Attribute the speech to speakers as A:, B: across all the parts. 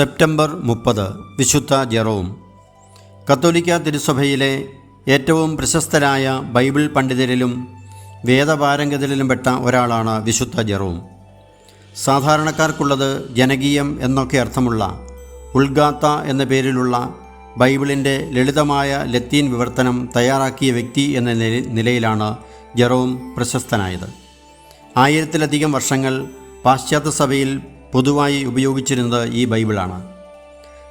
A: September മുപ്പത് വിശുദ്ധ Jerome. കത്തോലിക്ക തിരുസഭയിലെ ഏറ്റവും പ്രശസ്തരായ ബൈബിൾ പണ്ഡിതരിലും വേദപാരംഗതരിലും പെട്ട ഒരാളാണ് വിശുദ്ധ ജെറോം. സാധാരണക്കാർക്കുള്ളത് ജനകീയം എന്നൊക്കെ അർത്ഥമുള്ള ഉൾഗാത്ത എന്ന പേരിലുള്ള ബൈബിളിന്റെ ലളിതമായ ലത്തീൻ വിവർത്തനം തയ്യാറാക്കിയ വ്യക്തി എന്ന നിലയിലാണ് ജെറോം പ്രശസ്തനായത്. ആയിരത്തിലധികം വർഷങ്ങൾ പാശ്ചാത്യ സഭയിൽ പൊതുവായി ഉപയോഗിച്ചിരുന്നത് ഈ ബൈബിളാണ്.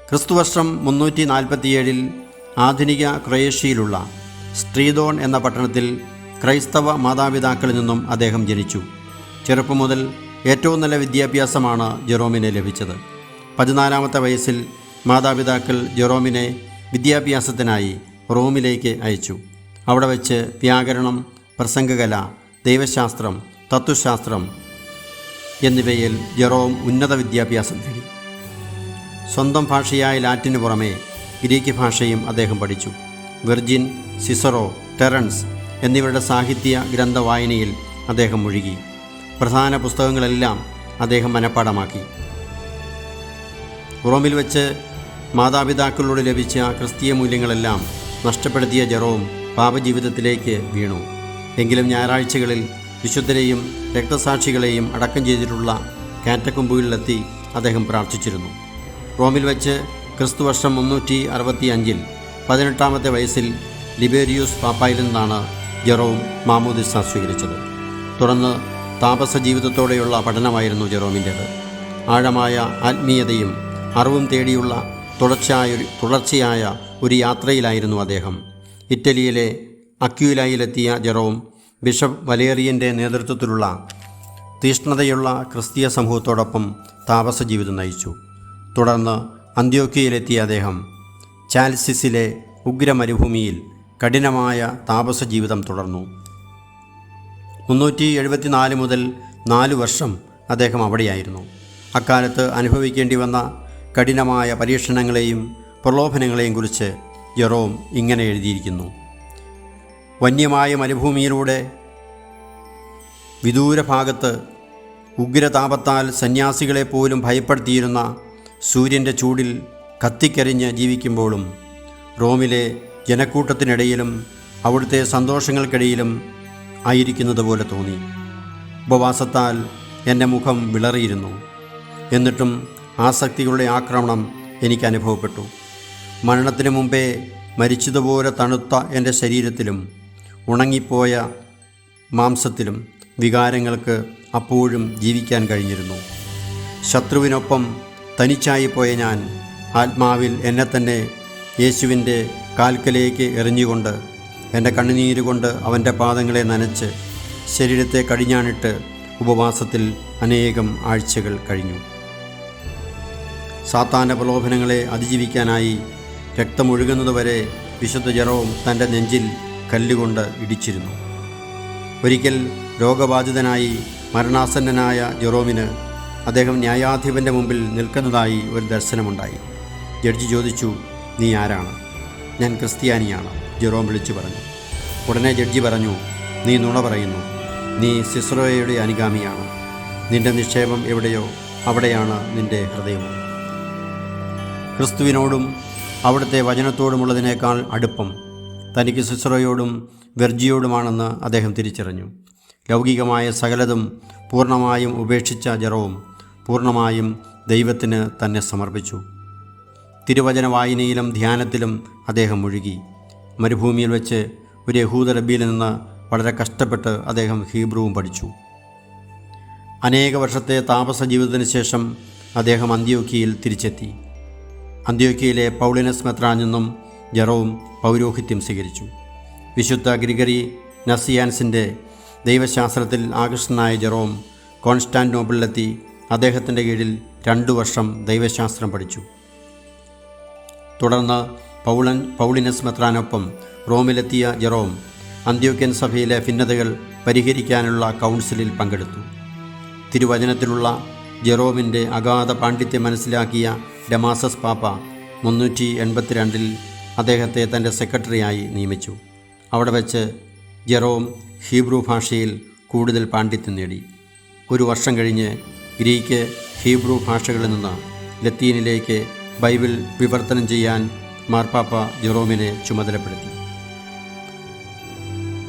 A: ക്രിസ്തുവർഷം മുന്നൂറ്റി നാൽപ്പത്തിയേഴിൽ ആധുനിക ക്രൊയേഷ്യയിലുള്ള സ്ട്രീദോൺ എന്ന പട്ടണത്തിൽ ക്രൈസ്തവ മാതാപിതാക്കളിൽ നിന്നും അദ്ദേഹം ജനിച്ചു. ചെറുപ്പം മുതൽ ഏറ്റവും നല്ല വിദ്യാഭ്യാസമാണ് ജെറോമിനെ ലഭിച്ചത്. പതിനാലാമത്തെ വയസ്സിൽ മാതാപിതാക്കൾ ജെറോമിനെ വിദ്യാഭ്യാസത്തിനായി റോമിലേക്ക് അയച്ചു. അവിടെ വെച്ച് വ്യാകരണം പ്രസംഗകല ദൈവശാസ്ത്രം തത്വശാസ്ത്രം എന്നിവയിൽ ജെറോം ഉന്നത വിദ്യാഭ്യാസം നേടി സ്വന്തം ഭാഷയായ ലാറ്റിന് പുറമെ ഗ്രീക്ക് ഭാഷയും അദ്ദേഹം പഠിച്ചു. വെർജിൻ സിസറോ ടെറൻസ് എന്നിവരുടെ സാഹിത്യ ഗ്രന്ഥ വായനയിൽ അദ്ദേഹം മുഴുകി. പ്രധാന പുസ്തകങ്ങളെല്ലാം അദ്ദേഹം മനഃപ്പാടമാക്കി റോമിൽ വെച്ച് മാതാപിതാക്കളോട് ലഭിച്ച ക്രിസ്തീയ മൂല്യങ്ങളെല്ലാം നഷ്ടപ്പെടുത്തിയ ജെറോം പാപജീവിതത്തിലേക്ക് വീണു. എങ്കിലും ഞായറാഴ്ചകളിൽ വിശുദ്ധരെയും രക്തസാക്ഷികളെയും അടക്കം ചെയ്തിട്ടുള്ള കാറ്റക്കുമ്പുകളിലെത്തി അദ്ദേഹം പ്രാർത്ഥിച്ചിരുന്നു. റോമിൽ വെച്ച് ക്രിസ്തുവർഷം മുന്നൂറ്റി അറുപത്തി അഞ്ചിൽ പതിനെട്ടാമത്തെ വയസ്സിൽ ലിബേരിയൂസ് പാപ്പായിൽ നിന്നാണ് ജെറോം മാമോദിസ സ്വീകരിച്ചത്. തുടർന്ന് താപസ ജീവിതത്തോടെയുള്ള പഠനമായിരുന്നു ജെറോമിന്റേത്. ആഴമായ ആത്മീയതയും അറിവും തേടിയുള്ള തുടർച്ചയായ തുടർച്ചയായ ഒരു യാത്രയിലായിരുന്നു അദ്ദേഹം. ഇറ്റലിയിലെ അക്യൂലായിലെത്തിയ ജെറോം ബിഷപ്പ് വലേറിയന്റെ നേതൃത്വത്തിലുള്ള തീഷ്ണതയുള്ള ക്രിസ്തീയ സമൂഹത്തോടൊപ്പം താപസ ജീവിതം നയിച്ചു. തുടർന്ന് അന്ത്യോക്കിയയിലെത്തിയ അദ്ദേഹം ചാൽസിസിലെ ഉഗ്രമരുഭൂമിയിൽ കഠിനമായ താപസ ജീവിതം തുടർന്നു. മുന്നൂറ്റി എഴുപത്തിനാല് മുതൽ നാല് വർഷം അദ്ദേഹം അവിടെയായിരുന്നു. അക്കാലത്ത് അനുഭവിക്കേണ്ടി വന്ന കഠിനമായ പരീക്ഷണങ്ങളെയും പ്രലോഭനങ്ങളെയും കുറിച്ച് ജെറോം ഇങ്ങനെ എഴുതിയിരിക്കുന്നു. വന്യമായ മരുഭൂമിയിലൂടെ വിദൂരഭാഗത്ത് ഉഗ്രതാപത്താൽ സന്യാസികളെ പോലും ഭയപ്പെടുത്തിയിരുന്ന സൂര്യന്റെ ചൂടിൽ കത്തിക്കരിഞ്ഞ് ജീവിക്കുമ്പോഴും റോമിലെ ജനക്കൂട്ടത്തിനിടയിലും അവിടുത്തെ സന്തോഷങ്ങൾക്കിടയിലും ആയിരിക്കുന്നത് പോലെ തോന്നി. ഉപവാസത്താൽ എന്റെ മുഖം വിളറിയിരുന്നു. എന്നിട്ടും ആസക്തികളുടെ ആക്രമണം എനിക്ക് അനുഭവപ്പെട്ടു. മരണത്തിനു മുമ്പേ മരിച്ചതുപോലെ തണുത്ത എന്റെ ശരീരത്തിലും ഉണങ്ങിപ്പോയ മാംസത്തിലും വികാരങ്ങൾക്ക് അപ്പോഴും ജീവിക്കാൻ കഴിഞ്ഞിരുന്നു. ശത്രുവിനൊപ്പം തനിച്ചായിപ്പോയ ഞാൻ ആത്മാവിൽ എന്നെ തന്നെ യേശുവിന്റെ കാൽക്കലേക്ക് എറിഞ്ഞുകൊണ്ട് എന്റെ കണ്ണുനീരുകൊണ്ട് അവന്റെ പാദങ്ങളെ നനച്ച് ശരീരത്തെ കടിഞ്ഞാണിട്ട് ഉപവാസത്തിൽ അനേകം ആഴ്ചകൾ കഴിഞ്ഞു. സാത്താന്റെ പ്രലോഭനങ്ങളെ അതിജീവിക്കാനായി രക്തമൊഴുകുന്നതുവരെ വിശുദ്ധ ജെറോം തന്റെ നെഞ്ചിൽ കല്ലുകൊണ്ട് ഇടിച്ചിരുന്നു. ഒരിക്കൽ രോഗബാധിതനായി മരണാസന്നനായ ജെറോമിന് അദ്ദേഹം ന്യായാധിപന്റെ മുമ്പിൽ നിൽക്കുന്നതായി ഒരു ദർശനമുണ്ടായി. ജഡ്ജി ചോദിച്ചു നീ ആരാണ്? ഞാൻ ക്രിസ്ത്യാനിയാണ് ജെറോം വിളിച്ചു പറഞ്ഞു. ഉടനെ ജഡ്ജി പറഞ്ഞു നീ നുണ പറയുന്നു. നീ സിസ്രോയയുടെ അനുഗാമിയാണ്. നിന്റെ നിക്ഷേപം എവിടെയോ അവിടെയാണ് നിന്റെ ഹൃദയവും ക്രിസ്തുവിനോടും അവിടുത്തെ വചനത്തോടുമുള്ളതിനേക്കാൾ അടുപ്പം തനിക്ക് സിസ്രോയോടും വെർജിയോടുമാണെന്ന് അദ്ദേഹം തിരിച്ചറിഞ്ഞു. ലൗകികമായ സകലതും പൂർണമായും ഉപേക്ഷിച്ച ജെറോം പൂർണമായും ദൈവത്തിന് തന്നെ സമർപ്പിച്ചു. തിരുവചന വായനയിലും ധ്യാനത്തിലും അദ്ദേഹം മുഴുകി. മരുഭൂമിയിൽ വെച്ച് ഒരു യഹൂദ റബ്ബിയിൽ നിന്ന് വളരെ കഷ്ടപ്പെട്ട് അദ്ദേഹം ഹീബ്രുവും പഠിച്ചു. അനേക വർഷത്തെ താപസ ജീവിതത്തിന് ശേഷം അദ്ദേഹം അന്ത്യോക്കിയയിൽ തിരിച്ചെത്തി. അന്ത്യോക്കിയയിലെ പൗളിനസ് മെത്രാൻ നിന്നും ജെറോം പൗരോഹിത്യം സ്വീകരിച്ചു. വിശുദ്ധ ഗ്രിഗറി നസിയാൻസിന്റെ ദൈവശാസ്ത്രത്തിൽ ആകൃഷ്ടനായ ജെറോം കോൺസ്റ്റാന്റോബിളിലെത്തി അദ്ദേഹത്തിന്റെ കീഴിൽ രണ്ടു വർഷം ദൈവശാസ്ത്രം പഠിച്ചു. തുടർന്ന് പൗളൻ പൗളിനസ് മെത്രാനൊപ്പം റോമിലെത്തിയ ജെറോം അന്ത്യോക്യൻ സഭയിലെ ഭിന്നതകൾ പരിഹരിക്കാനുള്ള കൗൺസിലിൽ പങ്കെടുത്തു. തിരുവചനത്തിലുള്ള ജെറോമിന്റെ അഗാധ പാണ്ഡിത്യം മനസ്സിലാക്കിയ ഡമാസസ് പാപ്പ മുന്നൂറ്റി എൺപത്തിരണ്ടിൽ അദ്ദേഹത്തെ തന്റെ സെക്രട്ടറിയായി നിയമിച്ചു. അവിടെ വെച്ച് ജെറോം ഹീബ്രു ഭാഷയിൽ കൂടുതൽ പാണ്ഡിത്യം നേടി. ഒരു വർഷം കഴിഞ്ഞ് ഗ്രീക്ക് ഹീബ്രു ഭാഷകളിൽ നിന്ന് ലത്തീനിലേക്ക് ബൈബിൾ വിവർത്തനം ചെയ്യാൻ മാർപ്പാപ്പ ജെറോമിനെ ചുമതലപ്പെടുത്തി.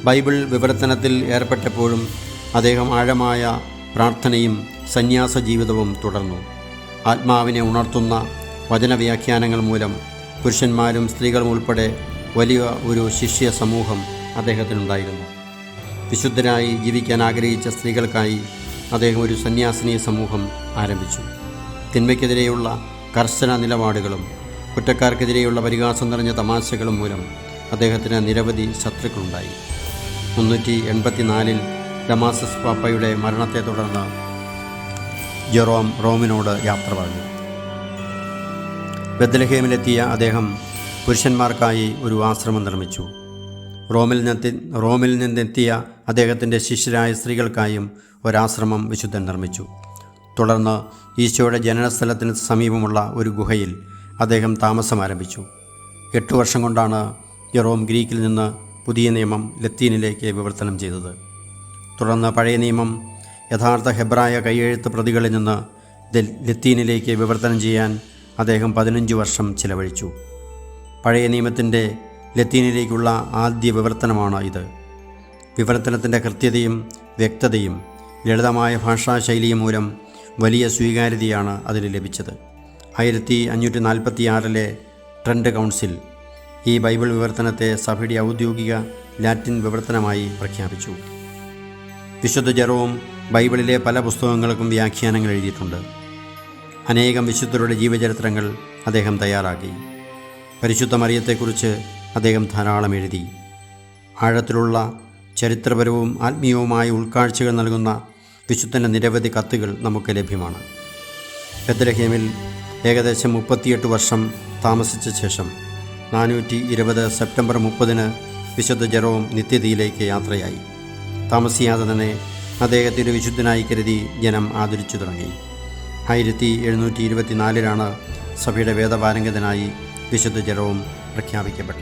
A: ബൈബിൾ വിവർത്തനത്തിൽ ഏർപ്പെട്ടപ്പോഴും അദ്ദേഹം ആഴമായ പ്രാർത്ഥനയും സന്യാസ ജീവിതവും തുടർന്നു. ആത്മാവിനെ ഉണർത്തുന്ന വചനവ്യാഖ്യാനങ്ങൾ മൂലം പുരുഷന്മാരും സ്ത്രീകളും ഉൾപ്പെടെ വലിയ ഒരു ശിഷ്യ സമൂഹം അദ്ദേഹത്തിനുണ്ടായിരുന്നു. വിശുദ്ധരായി ജീവിക്കാൻ ആഗ്രഹിച്ച സ്ത്രീകൾക്കായി അദ്ദേഹം ഒരു സന്യാസിനി സമൂഹം ആരംഭിച്ചു. തിന്മയ്ക്കെതിരെയുള്ള കർശന നിലപാടുകളും കുറ്റക്കാർക്കെതിരെയുള്ള പരിഹാസം നിറഞ്ഞ തമാശകളും മൂലം അദ്ദേഹത്തിന് നിരവധി ശത്രുക്കളുണ്ടായി. മുന്നൂറ്റി എൺപത്തിനാലിൽ ഡമാസസ് പാപ്പയുടെ മരണത്തെ തുടർന്ന് ജെറോം റോമിനോട് യാത്ര പറഞ്ഞു. ബദ്ലഹേമിലെത്തിയ അദ്ദേഹം പുരുഷന്മാർക്കായി ഒരു ആശ്രമം നിർമ്മിച്ചു. റോമിൽ നിന്നെത്തി റോമിൽ നിന്നെത്തിയ അദ്ദേഹത്തിന്റെ ശിഷ്യരായ സ്ത്രീകൾക്കായും ഒരാശ്രമം വിശുദ്ധൻ നിർമ്മിച്ചു. തുടർന്ന് ഈശോയുടെ ജനനസ്ഥലത്തിന് സമീപമുള്ള ഒരു ഗുഹയിൽ അദ്ദേഹം താമസം ആരംഭിച്ചു. എട്ട് വർഷം കൊണ്ടാണ് ജെറോം ഗ്രീക്കിൽ നിന്ന് പുതിയ നിയമം ലത്തീനിലേക്ക് വിവർത്തനം ചെയ്തത്. തുടർന്ന് പഴയ നിയമം യഥാർത്ഥ ഹെബ്രായ കൈയെഴുത്ത് പ്രതികളിൽ നിന്ന് ലത്തീനിലേക്ക് വിവർത്തനം ചെയ്യാൻ അദ്ദേഹം പതിനഞ്ച് വർഷം ചിലവഴിച്ചു. പഴയ നിയമത്തിന്റെ ലത്തീനിലേക്കുള്ള ആദ്യ വിവർത്തനമാണ് ഇത്. വിവർത്തനത്തിന്റെ കൃത്യതയും വ്യക്തതയും ലളിതമായ ഭാഷാശൈലിയും മൂലം വലിയ സ്വീകാര്യതയാണ് അതിന് ലഭിച്ചത്. ആയിരത്തി അഞ്ഞൂറ്റി നാൽപ്പത്തി ആറിലെ ട്രെൻഡ് കൗൺസിൽ ഈ ബൈബിൾ വിവർത്തനത്തെ സഭയുടെ ഔദ്യോഗിക ലാറ്റിൻ വിവർത്തനമായി പ്രഖ്യാപിച്ചു. വിശുദ്ധ ജെറോം ബൈബിളിലെ പല പുസ്തകങ്ങൾക്കും വ്യാഖ്യാനങ്ങൾ എഴുതിയിട്ടുണ്ട്. അനേകം വിശുദ്ധരുടെ ജീവചരിത്രങ്ങൾ അദ്ദേഹം തയ്യാറാക്കി. പരിശുദ്ധ മറിയത്തെക്കുറിച്ച് അദ്ദേഹം ധാരാളം എഴുതി. ആഴത്തിലുള്ള ചരിത്രപരവും ആത്മീയവുമായ ഉൾക്കാഴ്ചകൾ നൽകുന്ന വിശുദ്ധന്റെ നിരവധി കത്തുകൾ നമുക്ക് ലഭ്യമാണ്. ബദ്രഹേമിൽ ഏകദേശം മുപ്പത്തിയെട്ട് വർഷം താമസിച്ച ശേഷം നാനൂറ്റി ഇരുപത് സെപ്റ്റംബർ മുപ്പതിന് വിശുദ്ധ ജെറോം നിത്യതയിലേക്ക് യാത്രയായി. താമസിയാതെ തന്നെ അദ്ദേഹത്തിന്റെ വിശുദ്ധനായി കരുതി ജനം ആദരിച്ചു തുടങ്ങി. ആയിരത്തി എഴുന്നൂറ്റി ഇരുപത്തിനാലിലാണ് സഭയുടെ വേദപാരംഗതനായി വിശുദ്ധ ജെറോം പ്രഖ്യാപിക്കപ്പെട്ടത്.